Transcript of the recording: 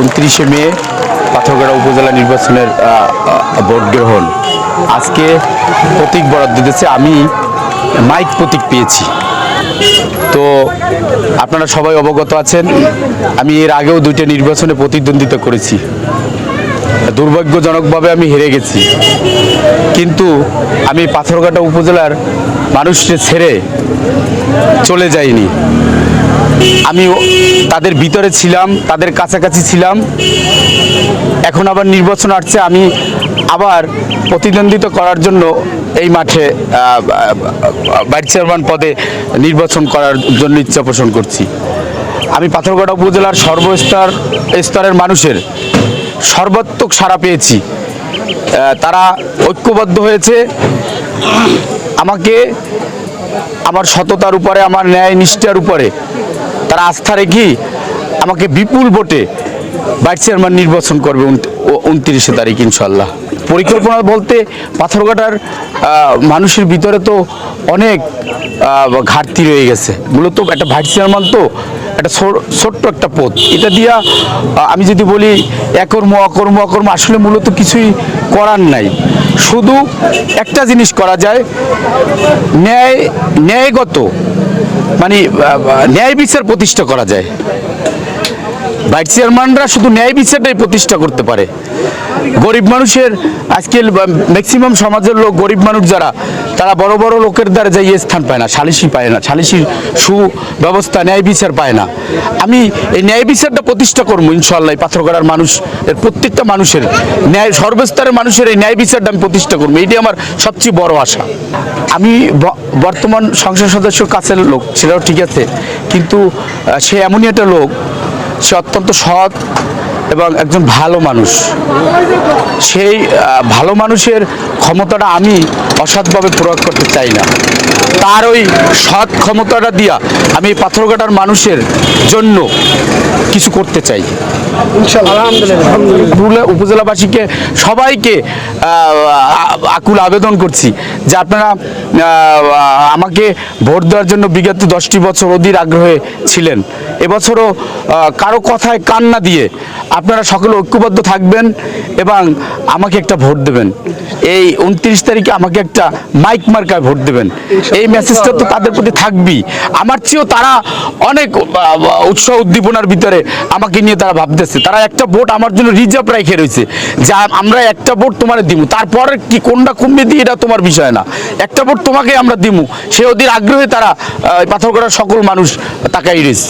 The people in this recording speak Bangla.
উনত্রিশে মে পাথরগাড়া উপজেলা নির্বাচনের ভোট গ্রহণ। আজকে প্রতীক বরাদ্দ দিতেছে, আমি মাইক প্রতীক পেয়েছি। তো আপনারা সবাই অবগত আছেন, আমি এর আগেও দুইটা নির্বাচনে প্রতিদ্বন্দ্বিতা করেছি। দুর্ভাগ্যজনকভাবে আমি হেরে গেছি। কিন্তু আমি পাথরঘাটা উপজেলার মানুষকে ছেড়ে চলে যাইনি। আমি তাদের ভিতরে ছিলাম, তাদের কাছাকাছি ছিলাম। এখন আবার নির্বাচন আসছে, আমি আবার প্রতিদ্বন্দ্বিতা করার জন্য এই মাঠে ভাইস চেয়ারম্যান পদে নির্বাচন করার জন্য ইচ্ছা পোষণ করছি। আমি পাথরঘাটা উপজেলার সর্বস্তর, স্তরের মানুষের সর্বাত্মক সাড়া পেয়েছি। তারা ঐক্যবদ্ধ হয়েছে। আমাকে আমার সততার উপরে, আমার ন্যায় নিষ্ঠার উপরে তারা আস্থা রেখে আমাকে বিপুল ভোটে ভাইস চেয়ারম্যান নির্বাচন করবে উনত্রিশে তারিখ ইনশাল্লাহ পরিকল্পনা বলতে পাথরঘাটার মানুষের ভিতরে তো অনেক ঘাটতি রয়ে গেছে। মূলত একটা ভাইস চেয়ারম্যান তো একটা ছোট্ট একটা পদ। এটা দিয়া আমি যদি বলি একর্ম, অকর্ম অকর্ম, আসলে মূলত কিছুই করার নাই। শুধু একটা জিনিস করা যায়, ন্যায়, ন্যায়গত মানে ন্যায় বিচার প্রতিষ্ঠা করা যায়। ভাইস চেয়ারম্যানরা শুধু ন্যায় বিচারটাই প্রতিষ্ঠা করতে পারে। গরিব মানুষের আজকে ম্যাক্সিমাম সমাজের লোক, গরিব মানুষ যারা, তারা বড় বড় লোকের দ্বারা যাই স্থান পায় না, সালিশি পায় না সালিশির সুব্যবস্থা, ন্যায় বিচার পায় না। আমি এই ন্যায় বিচারটা প্রতিষ্ঠা করব ইনশাল্লাহ পাথরগড়ার মানুষ, এর প্রত্যেকটা মানুষের। ন্যায়, সর্বস্তরের মানুষের এই ন্যায় বিচারটা আমি প্রতিষ্ঠা করব, এটাই আমার সবচেয়ে বড় আশা। আমি বর্তমান সংসদ সদস্য কাছের লোক, সেটাও ঠিক আছে, কিন্তু সে এমনই একটা লোক সে অত্যন্ত সৎ এবং একজন ভালো মানুষ। সেই ভালো মানুষের ক্ষমতাটা আমি অসৎভাবে প্রয়োগ করতে চাই না। তার ওই সৎ ক্ষমতাটা দিয়া আমি পাথরঘাটার মানুষের জন্য কিছু করতে চাই। উপজেলা- উপজেলাবাসীকে সবাইকে আকুল আবেদন করছি যে আপনারা আমাকে ভোট দেওয়ার জন্য বিগত দশটি বছর অধীর আগ্রহে ছিলেন। এবছরও কারও কথায় কান্না দিয়ে আপনারা সকলে ঐক্যবদ্ধ থাকবেন এবং আমাকে একটা ভোট দেবেন। এই উনত্রিশ তারিখে আমাকে একটা মাইক মার্কায় ভোট দেবেন। এই মেসেজটা তো তাদের প্রতি থাকবেই। আমার চেয়েও তারা অনেক উৎসাহ উদ্দীপনার ভিতরে আমাকে নিয়ে তারা ভাবতেছে। তারা একটা ভোট আমার জন্য রিজার্ভ রেখে রয়েছে যা আমরা একটা ভোট তোমার দিব তারপরে কি কোনটা কমবে দিয়ে এটা তোমার বিষয় না। একটা ভোট তোমাকে আমরা দিমু। সে ওদের আগ্রহে তারা পাথর করার সকল মানুষ তাকাই রয়েছে।